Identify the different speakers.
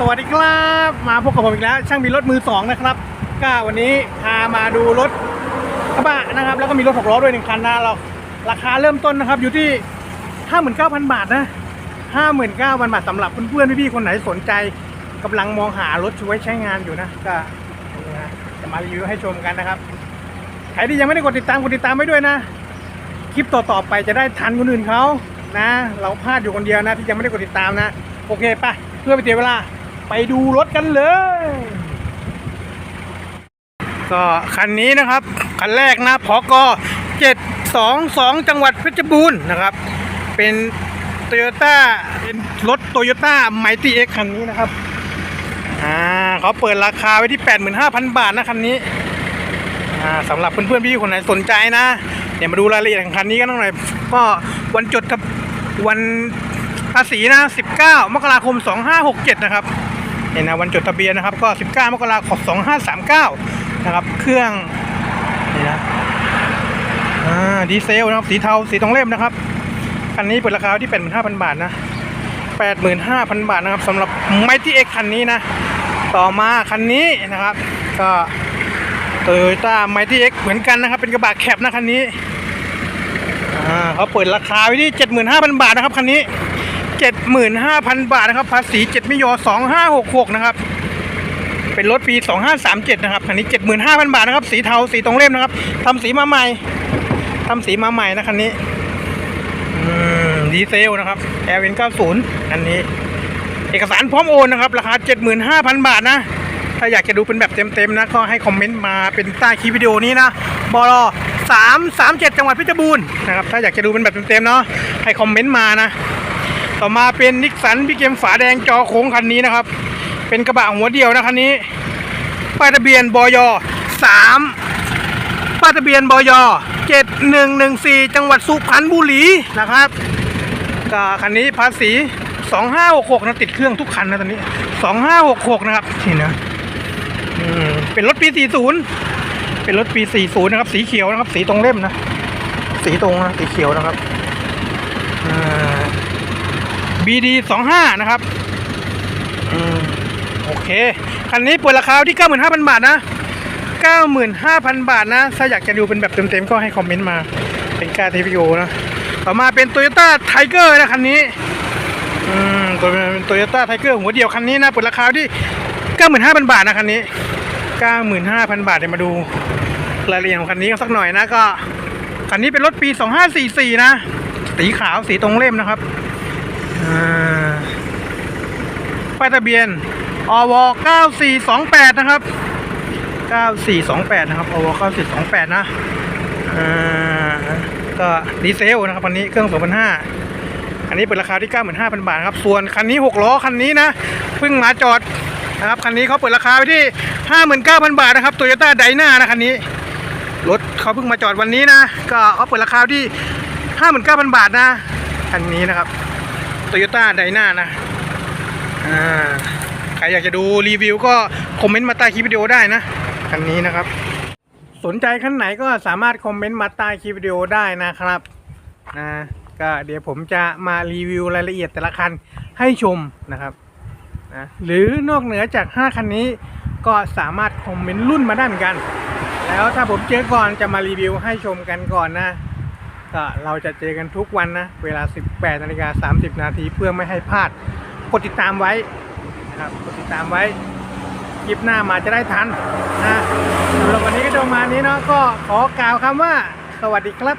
Speaker 1: สวัสดีครับ มาพบกับผมอีกแล้ว ช่างมีรถมือสองนะครับก็วันนี้พามาดูรถกระบะนะครับ แล้วก็มีรถหกล้อด้วยหนึ่งคันนะเราราคาเริ่มต้นนะครับอยู่ที่59,000บาทนะ59,000บาทสำหรับเพื่อนๆพี่ๆคนไหนสนใจกำลังมองหารถไว้ใช้งานอยู่นะก็จะมารีวิวให้ชมกันนะครับใครที่ยังไม่ได้กดติดตามกดติดตามไว้ด้วยนะ คลิปต่อๆไปจะได้ทันคนอื่นเขานะ เราพลาดอยู่คนเดียวนะที่ยังไม่ได้กดติดตามนะ โอเคไปเพื่อไปเสียเวลา ไปดูรถกันเลย ก็คันนี้นะครับ คันแรกนะพอก722 จังหวัดเพชรบูรณ์นะครับ เป็นโตโยต้าเป็นรถโตโยต้าไมตี้เอ็กคันนี้นะครับ อ่าเขาเปิดราคาไว้ที่ 85,000 บาทนะคันนี้ อ่าสำหรับเพื่อนๆพี่คนไหนสนใจนะ เดี๋ยวมาดูรายละเอียดของคันนี้กันหน่อย ก็วันจดทะวันภาษีนะ 19 มกราคม 2567 นะครับ เห็นนะวันจดทะเบียนนะครับ ก็ 19 มกราคม 2539 นะครับ เครื่องนี่นะอ่าดีเซลนะครับ สีเทา สีทองเล่มนะครับ คันนี้เปิดราคาที่ 85,000 บาทนะ 85,000 บาทนะครับสำหรับไมตี้เอ็กคันนี้นะ ต่อมาคันนี้นะครับ ก็โตโยต้าไมตี้เอ็กเหมือนกันนะครับ เป็นกระบะแคปนะคันนี้ อ่าเขาเปิดราคาไว้ที่ 75,000 บาทนะครับคันนี้ 75,000 บาทนะครับ ภาษี7มิโย2566 นะครับ เป็นรถปี 2537 นะครับคันนี้ 75,000 บาทนะครับ สีเทา สีตรงเล่มนะครับทำสีมาใหม่ทำสีมาใหม่นะคันนี้อดีเซลนะครับ LN 90 อันนี้ เอกสารพร้อมโอนนะครับ ราคา 75,000 บาทนะ ถ้าอยากจะดูเป็นแบบเต็มๆนะ ก็ให้คอมเมนต์มาเป็นใต้คลิปวิดีโอนี้นะบล337 จังหวัดเพชรบูรณ์นะครับ ถ้าอยากจะดูเป็นแบบเต็มๆเนาะ ให้คอมเมนต์มานะ ต่อมาเป็นนิกสันพี่เกมฝาแดงจอโค้งคันนี้นะครับ เป็นกระบะหัวเดียวนะคันนี้ป้ายทะเบียนบย3ป้ายทะเบียนบย7114จังหวัดสุพรรณบุรีนะครับก็คันนี้ภาษี2566นะติดเครื่องทุกคันนะตอนนี้2566นะครับนี่นะเป็นรถปี40เป็นรถปี40นย์นะครับ สีเขียวนะครับ สีตรงเล่มนะ สีตรงนะสีเขียวนะครับ BD 25นะครับอโอเค คันนี้เปิดราคาที่ 95,000 บาทนะ 95,000 บาทนะ ถ้าอยากจะดูเป็นแบบเต็มๆ ก็ให้คอมเมนต์มา เป็นการทีวีโอนะ ต่อมาเป็น Toyota Tiger นะคันนี้อืมตัวเป็น Toyota Tiger หัวเดียวคันนี้นะ เปิดราคาที่ 95,000 บาทนะคันนี้ 95,000 บาทเดี๋ยวมาดูรายละเอียดของคันนี้กันสักหน่อยนะก็ คันนี้เป็นรถปี 2544 นะ สีขาวสีตรงเล่มนะครับ ป้ายทะเบียนอว9428 นะครับ 9428 นะครับอว9428 นะอ่าก็ดีเซลนะครับคันนี้เครื่อง 2005 อันนี้เปิดราคาที่ 95,000 บาทครับ ส่วนคันนี้ 6 ล้อ คันนี้นะ เพิ่งมาจอดนะครับ คันนี้เขาเปิดราคาไว้ที่ 59,000 บาทนะครับโตโยต้าไดนานะคันนี้ รถเขาเพิ่งมาจอดวันนี้นะ ก็เขาเปิดราคาที่ 59,000 บาทนะ คันนี้นะครับ โตโยต้าไดนานะอ่าใครอยากจะดูรีวิวก็คอมเมนต์มาใต้คลิปวิดีโอได้นะ คันนี้นะครับ สนใจคันไหนก็สามารถคอมเมนต์มาใต้คลิปวิดีโอได้นะครับนะก็เดี๋ยวผมจะมารีวิวรายละเอียดแต่ละคันให้ชมนะครับนะหรือนอกเหนือจาก 5 คันนี้ก็สามารถคอมเมนต์รุ่นมาได้เหมือนกัน แล้วถ้าผมเจอก่อนจะมารีวิวให้ชมกันก่อนนะ ก็เราจะเจอกันทุกวันนะ เวลา 18นาฬิกา30 นาทีเพื่อไม่ให้พลาด กดติดตามไว้นะครับ กดติดตามไว้คลิปหน้ามาจะได้ทันนะสำหรับวันนี้ก็จะประมาณนี้เนาะก็ขอกล่าวคำว่า สวัสดีครับ